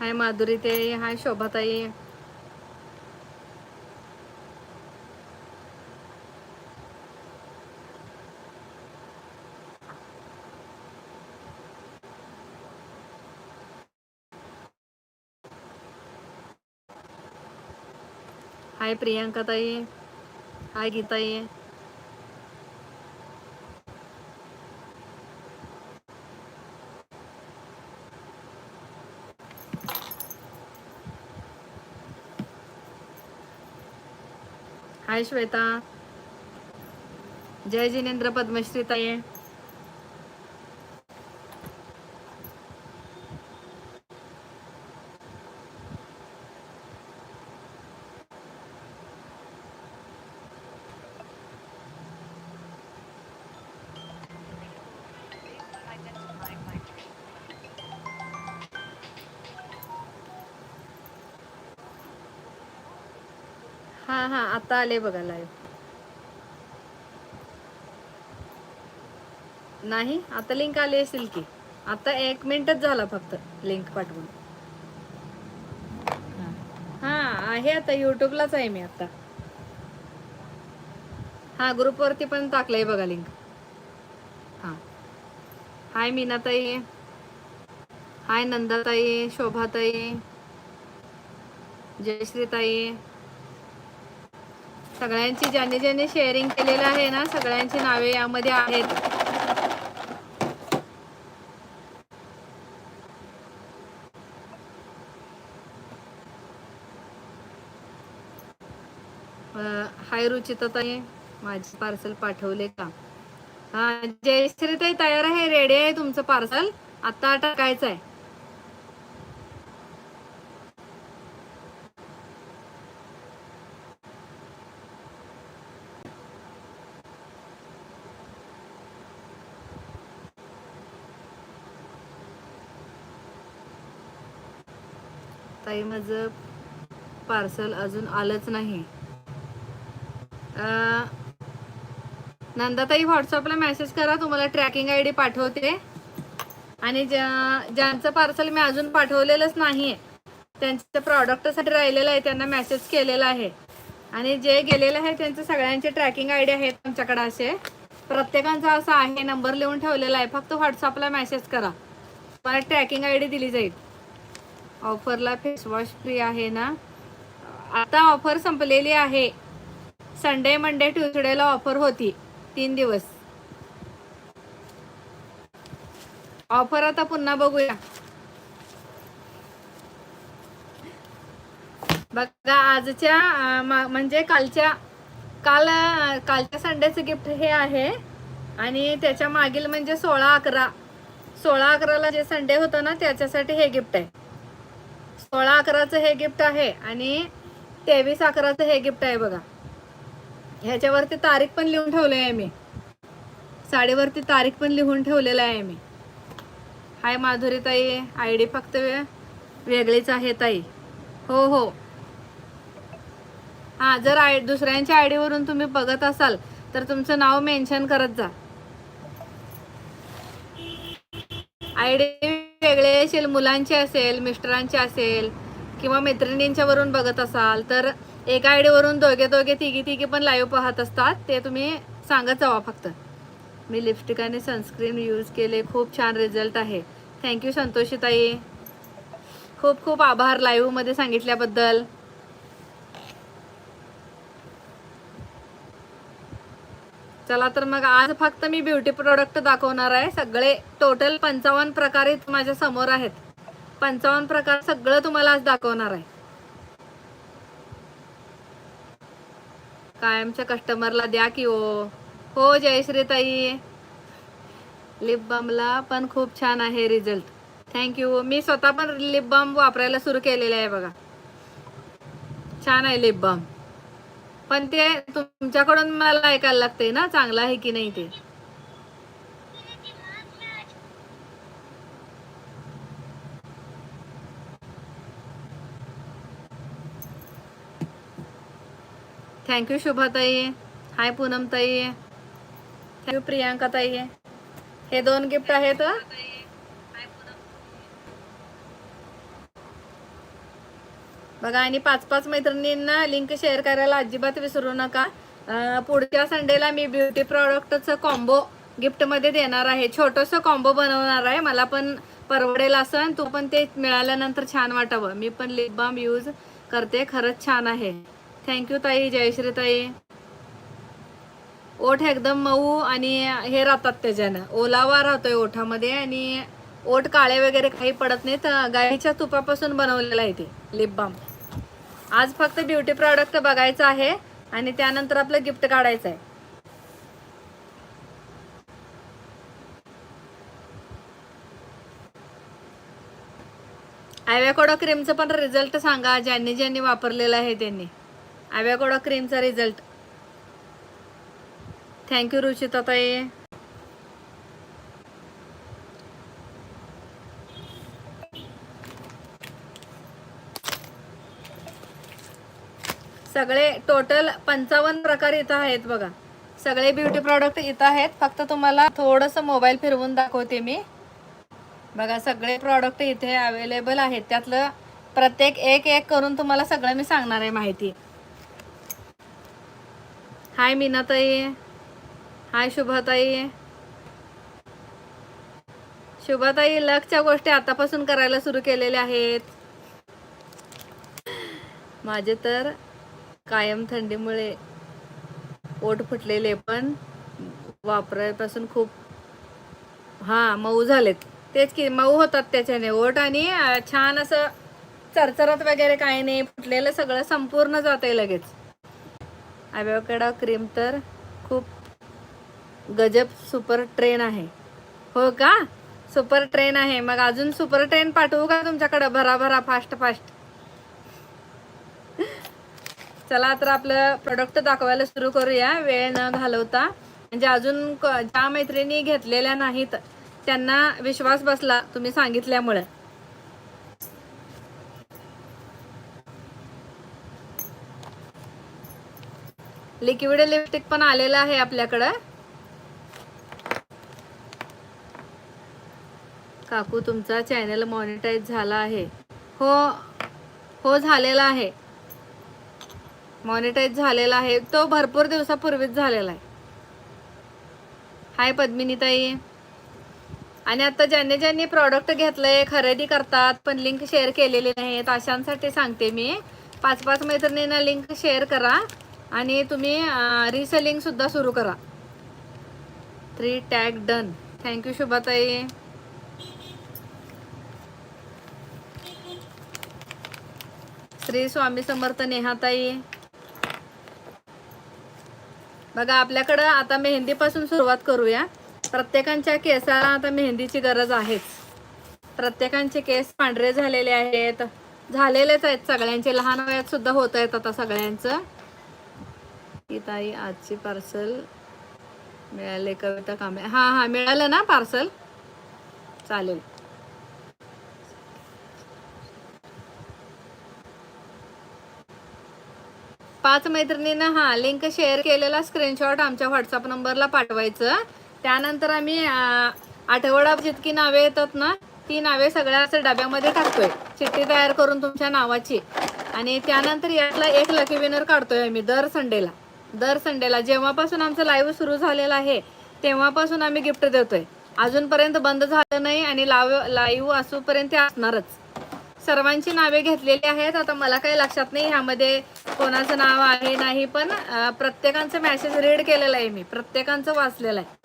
हाय माधुरी ते हाय शोभाताई. हाय प्रियांका ताई हाय गीताई. हाय श्वेता. जय जिनेंद्र पद्मश्री ताई. हा हा आता आले बघा लाईव्ह नाही आता लिंक आली असेल की. आता एक मिनिटच झाला फक्त लिंक पाठवून. हा. आहे आता युट्यूबलाच आहे मी आता. हा ग्रुपवरती पण टाकलंय बघा लिंक हा. हाय मीनाताई. हाय नंदाताई शोभाताई जयश्रीताई. सगळ्यांची ज्यांनी ज्यांनी शेअरिंग केलेलं आहे ना सगळ्यांची नावे यामध्ये आहेत. हाय रुचिताताई माझे पार्सल पाठवले का? हा जयश्रीताई तयार आहे रेडी आहे तुमचं पार्सल आता टाकायचं आहे ताई माझं पार्सल अजून आलंच नाही. नंदाताई व्हॉट्सअपला मेसेज करा तुम्हाला ट्रॅकिंग आय डी पाठवते. आणि ज्या ज्यांचं पार्सल मी अजून पाठवलेलंच नाही त्यांचं प्रॉडक्टसाठी राहिलेलं आहे त्यांना मेसेज केलेला आहे. आणि जे गेलेलं आहे त्यांचे सगळ्यांचे ट्रॅकिंग आय डी आहेत आमच्याकडे असे. प्रत्येकांचा असा आहे नंबर लिहून ठेवलेला आहे फक्त व्हॉट्सअपला मेसेज करा. मला ट्रॅकिंग आय डी दिली जाईल. ऑफरला फेसवॉश फ्री आहे ना? आता ऑफर संपलेली आहे. संडे मंडे ट्युजडेला ऑफर होती. तीन दिवस. ऑफर आता पुन्हा बघूया. बघा आजच्या म्हणजे कालच्या काल कालच्या संडेचं गिफ्ट हे आहे. आणि त्याच्या मागील म्हणजे सोळा अकरा सोळा अकराला जे संडे होतं ना त्याच्यासाठी हे गिफ्ट आहे. सोळा अकराचं हे गिफ्ट आहे आणि तेवीस अकराचं हे गिफ्ट आहे बघा. ह्याच्यावरती तारीख पण लिहून ठेवली आहे मी साडीवरती तारीख पण लिहून ठेवलेलं आहे मी हाय माधुरी ताई आय डी फक्त वे- वेगळीच आहे ताई. हो हो. हा जर आय दुसऱ्यांच्या आय वरून तुम्ही बघत असाल तर तुमचं नाव मेन्शन करत जा. आय डी वेगळे असेल मुलांचे असेल मिस्टरांचे असेल किंवा मैत्रिणींच्या वरून बघत असाल तर एका आय दोघे दोघे तिघी तिघी पण लाईव्ह पाहत असतात. ते तुम्ही सांगत जावा फक्त. मी लिपस्टिक आणि सनस्क्रीन यूज केले. खूप छान रिझल्ट आहे. थँक्यू संतोषीताई. खूप खूप आभार लाईव्हमध्ये सांगितल्याबद्दल. चला तर मग आज फक्त मी ब्युटी प्रोडक्ट दाखवणार आहे. सगळे टोटल पंचावन्न प्रकार माझ्यासमोर आहेत. पंचावन्न प्रकार सगळं तुम्हाला आज दाखवणार आहे. कायमच्या कस्टमरला द्या की ओ. हो जयश्री ताई लिप बामला पण खूप छान आहे रिझल्ट थँक्यू मी स्वतः पण लिप बाम वापरायला सुरू केलेलं आहे बघा. छान आहे लिप बाम पण ते तुमच्याकडून मला ऐकायला लागते ना चांगलं आहे की नाही ते? थँक्यू शुभाताई. हाय पूनमताई. थँक्यू प्रियांका ताई हे दोन गिफ्ट आहेत बघा आणि पाच पाच मैत्रिणींना लिंक शेअर करायला अजिबात विसरू नका. पुढच्या संडेला मी ब्युटी प्रॉडक्टचं कॉम्बो गिफ्टमध्ये देणार आहे. छोटंसं कॉम्बो बनवणार आहे. मला पण परवडेल असं आणि तू पण ते मिळाल्यानंतर छान वाटावं. मी पण लिप बाम यूज करते. खरंच छान आहे. थँक्यू ताई. जयश्री ताई. ओठ एकदम मऊ आणि हे राहतात त्याच्यानं. ओलावा राहतोय ओठामध्ये आणि ओठ काळे वगैरे काही पडत नाहीत. गाईच्या तुपापासून बनवलेलं आहे ते लिप बाम आज फक्त ब्युटी प्रॉडक्ट बघायचं आहे आणि त्यानंतर आपलं गिफ्ट काढायचं आहे ॲव्याकोडा क्रीमचं पण रिझल्ट सांगा ज्यांनी ज्यांनी वापरलेलं आहे त्यांनी. ॲव्याकोडा क्रीमचा रिझल्ट थँक्यू रुचिता सगळे टोटल पंचावन्न प्रकार इथं आहेत बघा. सगळे ब्युटी प्रॉडक्ट इथं आहेत. फक्त तुम्हाला थोडंसं मोबाईल फिरवून दाखवते मी. बघा सगळे प्रॉडक्ट इथे अवेलेबल आहेत. त्यातलं प्रत्येक एक एक करून तुम्हाला सगळं मी सांगणार आहे माहिती. हाय मीनाताई. हाय शुभाताई. शुभाताई लकच्या गोष्टी आतापासून करायला सुरू केलेल्या आहेत. माझे तर कायम थंडीमुळे ओट फुटलेले पण वापरायपासून खूप हा मऊ झालेत. तेच की मऊ होतात त्याच्याने. ओट आणि छान असं चरचरत वगैरे काही नाही. फुटलेलं सगळं संपूर्ण जाते लगेच. आव्याकडा क्रीम तर खूप गजब सुपर ट्रेन आहे. हो का? सुपर ट्रेन आहे. मग अजून सुपर ट्रेन पाठवू का तुमच्याकडं? भराभरा फास्ट फास्ट. चला तर आपलं प्रोडक्ट दाखवायला सुरू करूया. वेळ न घालवता. म्हणजे अजून ज्या मैत्रिणी घेतलेल्या नाहीत त्यांना विश्वास बसला तुम्ही सांगितल्यामुळे. लिक्विड लिपस्टिक पण आलेलं आहे आपल्याकडं. काकू तुमचा चॅनल मॉनिटाईज झाला आहे. हो हो झालेला आहे. मॉनिटाईज झालेला आहे. तो भरपूर दिवसापूर्वीच झालेला आहे. हाय पद्मिनीताई. आणि आता ज्यांनी ज्यांनी प्रॉडक्ट घेतलंय खरेदी करतात पण लिंक शेअर केलेली नाहीत अशांसाठी सांगते मी. पाच पाच मैत्रिणींना लिंक शेअर करा आणि तुम्ही रिसेलिंग सुद्धा सुरू करा. Three tag done thank you शुभाताई. Shri Swami Samarth नेहाताई. बघा आपल्याकडं आता मेहंदीपासून सुरुवात करूया. प्रत्येकांच्या केसाला आता मेहंदीची गरज आहेच. प्रत्येकांचे केस पांढरे झालेले आहेत. झालेलेच आहेत सगळ्यांचे. लहान वयात सुद्धा होत आहेत आता सगळ्यांचं. की ताई आजची पार्सल मिळाले कविता कामे हां हां मिळालं ना पार्सल चालेल. पाच मैत्रिणींना हा लिंक शेअर केलेला स्क्रीनशॉट आमच्या व्हॉट्सअप नंबरला पाठवायचं. त्यानंतर आम्ही आठवडा जितकी नावे येतात ना ती नावे सगळ्या डब्यामध्ये टाकतोय. चिठ्ठी तयार करून तुमच्या नावाची. आणि त्यानंतर यातला एक लकी विनर काढतोय आम्ही दर संडेला दर संडेला जेव्हापासून आमचं लाईव्ह सुरू झालेलं आहे तेव्हापासून आम्ही गिफ्ट देतोय. अजूनपर्यंत बंद झालं नाही आणि लाव लाईव्ह असूपर्यंत असणारच. सर्वांची नावे घेतलेली आहेत. आता मला काही लक्षात नाही ह्यामध्ये कोणाचं नाव आहे नाही पण प्रत्येकांचं मेसेज रीड केलेलं आहे मी. प्रत्येकांचं वाचलेलं आहे.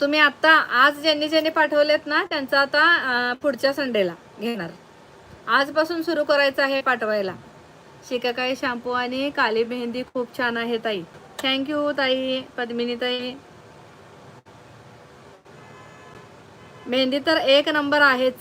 तुम्ही आता आज ज्यांनी ज्यांनी पाठवलेत ना त्यांचं आता पुढच्या संडेला घेणार. आजपासून सुरू करायचं आहे पाठवायला. शिकाकाई शॅम्पू आणि काली मेहंदी खूप छान आहे ताई. थँक्यू ताई पद्मिनी ताई. मेहंदी तर एक नंबर आहेच.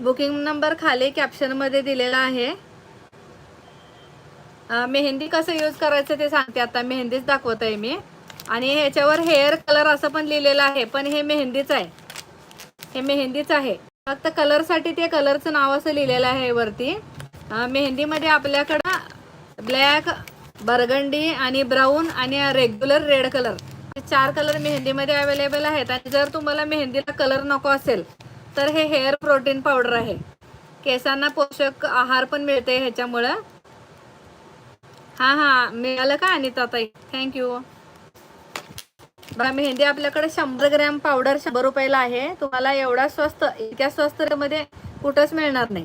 बुकिंग नंबर खाली कॅप्शनमध्ये दिलेला आहे. मेहंदी कसं यूज करायचं ते सांगते आता. मेहंदीच दाखवत आहे मी. आणि ह्याच्यावर हेअर कलर असं पण लिहिलेलं आहे पण हे मेहंदीच आहे. हे मेहंदीच आहे. फक्त कलरसाठी ते कलरचं नाव असं लिहिलेलं आहे वरती. मेहंदीमध्ये आपल्याकडं ब्लॅक बर्गंडी आणि ब्राऊन आणि रेग्युलर रेड कलर हे चार कलर मेहंदीमध्ये अवेलेबल आहेत. आणि जर तुम्हाला मेहंदीला कलर नको असेल तर हे हेअर प्रोटीन पावडर आहे. केसांना पोषक आहार पण मिळते ह्याच्यामुळं. हां हां मिळालं का अनिता ताई थँक्यू बघा मेहंदी आपल्याकडे शंभर ग्रॅम पावडर शंभर रुपयाला आहे. तुम्हाला एवढा स्वस्त इतक्या स्वस्त मध्ये कुठंच मिळणार नाही.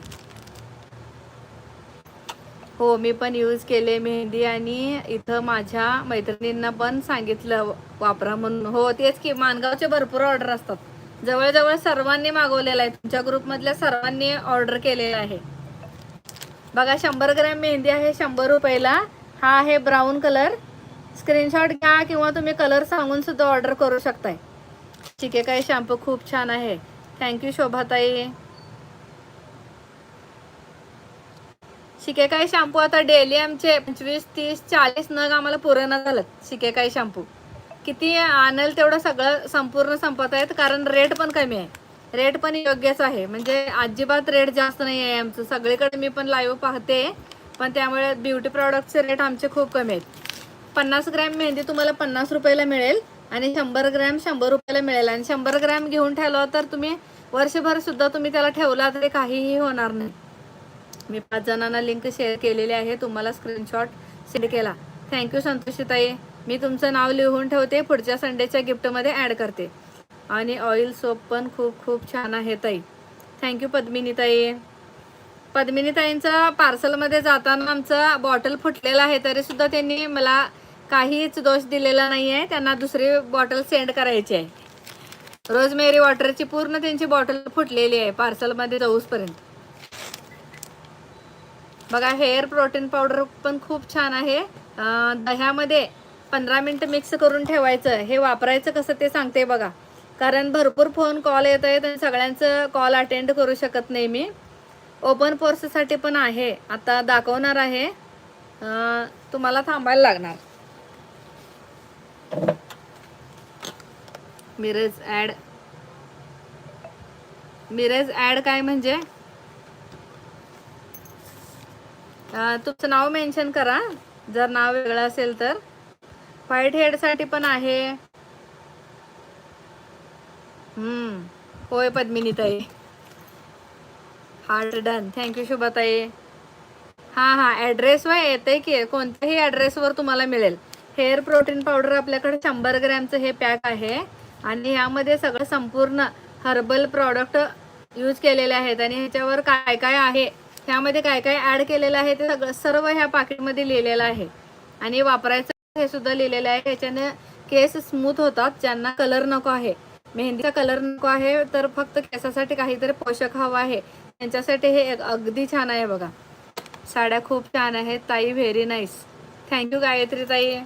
हो मी पण यूज केले मेहंदी आणि इथं माझ्या मैत्रिणींना पण सांगितलं वापरा म्हणून. हो तेच की मानगावचे भरपूर ऑर्डर असतात. जवळजवळ सर्वांनी मागवलेला आहे. तुमच्या ग्रुपमधल्या सर्वांनी ऑर्डर केलेला आहे. बघा शंभर ग्रॅम मेहंदी आहे शंभर रुपयाला. हा आहे ब्राऊन कलर स्क्रीनशॉट घ्या किंवा तुम्ही कलर सांगून सुद्धा ऑर्डर करू शकताय. शिकेकाई शॅम्पू खूप छान आहे. थँक्यू शोभाताई. शिकेकाई शॅम्पू आता डेली आमचे पंचवीस तीस चाळीस नग आम्हाला पूर्ण झालं. शिके काय शॅम्पू किती आणेल तेवढं सगळं संपूर्ण संपत आहेत कारण रेट पण कमी आहे. रेट पण योग्यच आहे. म्हणजे अजिबात रेट जास्त नाही आहे आमचं. सगळीकडे मी पण लाईव्ह पाहते. पण त्यामुळे ब्युटी प्रॉडक्टचे रेट आमचे खूप कमी आहेत. पन्नास ग्रॅम मेहंदी तुम्हाला पन्नास रुपयाला मिळेल आणि शंभर ग्रॅम शंभर रुपयाला मिळेल. आणि शंभर ग्रॅम घेऊन ठेवलं तर तुम्ही वर्षभर सुद्धा तुम्ही त्याला ठेवला तरी काहीही होणार नाही. मी पाच जणांना लिंक शेअर केलेली आहे. तुम्हाला स्क्रीनशॉट सेंड केला. थँक्यू संतोषीताई. मी तुमचं नाव लिहून ठेवते पुढच्या संडेच्या गिफ्टमध्ये ॲड करते. आणि ऑइल सोप पण खूप खूप छान आहे ताई. थँक्यू पद्मिनीताई पद्मिनीताईंचं पार्सलमध्ये जाताना आमचं बॉटल फुटलेलं आहे तरीसुद्धा त्यांनी मला काहीच दोष दिलेला नाही आहे त्यांना दुसरी बॉटल सेंड करायची आहे. रोजमेरी वॉटरची पूर्ण त्यांची बॉटल फुटलेली आहे पार्सलमध्ये जाऊसपर्यंत. बघा हेअर प्रोटीन पावडर पण खूप छान आहे. दह्यामध्ये पंधरा मिनटं मिक्स करून ठेवायचं. हे वापरायचं कसं ते सांगते बघा. कारण भरपूर फोन कॉल येत आहेत आणि सगळ्यांचं कॉल अटेंड करू शकत नाही मी. ओपन कोर्ससाठी पण आहे. आता दाखवणार आहे. तुम्हाला थांबायला लागणार. मिरज ॲड मिरज ॲड काय म्हणजे? तुमचं नाव मेन्शन करा. जर नाव वेगळं असेल तर. व्हाईट हेडसाठी पण आहे. हम्म. होय पद्मिनीताई. हार्ट डन थँक्यू शुभाताई. हां हां. ॲड्रेस वर येते की कोणत्याही ॲड्रेसवर तुम्हाला मिळेल. हेअर प्रोटीन पावडर आपल्याकडे शंभर ग्रॅमचं हे पॅक आहे. आणि ह्यामध्ये सगळं संपूर्ण हर्बल प्रॉडक्ट यूज केलेले आहेत. आणि ह्याच्यावर काय काय आहे? ह्यामध्ये काय काय ॲड केलेलं आहे ते सगळं सर्व ह्या पाकिटमध्ये लिहिलेलं आहे. आणि वापरायचं हे सुद्धा लिहिलेलं आहे. याच्याने केस स्मूथ होतात ज्यांना कलर नको आहे. मेहंदीचा कलर नको आहे तर फक्त केसासाठी काहीतरी पोषक हवं आहे. त्यांच्यासाठी हे अगदी छान आहे बघा. साड्या खूप छान आहेत. ताई व्हेरी नाईस थँक्यू गायत्री ताई.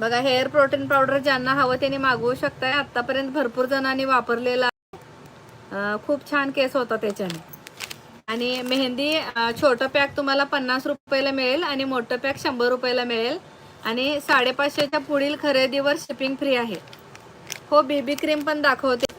बघा हेअर प्रोटीन पावडर ज्यांना हवं त्यांनी मागवू शकताय. आतापर्यंत भरपूर जणांनी वापरलेला आहे. खूप छान केस होता त्याच्याने. आणि मेहंदी छोटं पॅक तुम्हाला पन्नास रुपयाला मिळेल आणि मोठं पॅक शंभर रुपयाला मिळेल. आणि साडेपाचशेच्या पुढील खरेदीवर शिपिंग फ्री आहे. हो बेबी क्रीम पण दाखवते.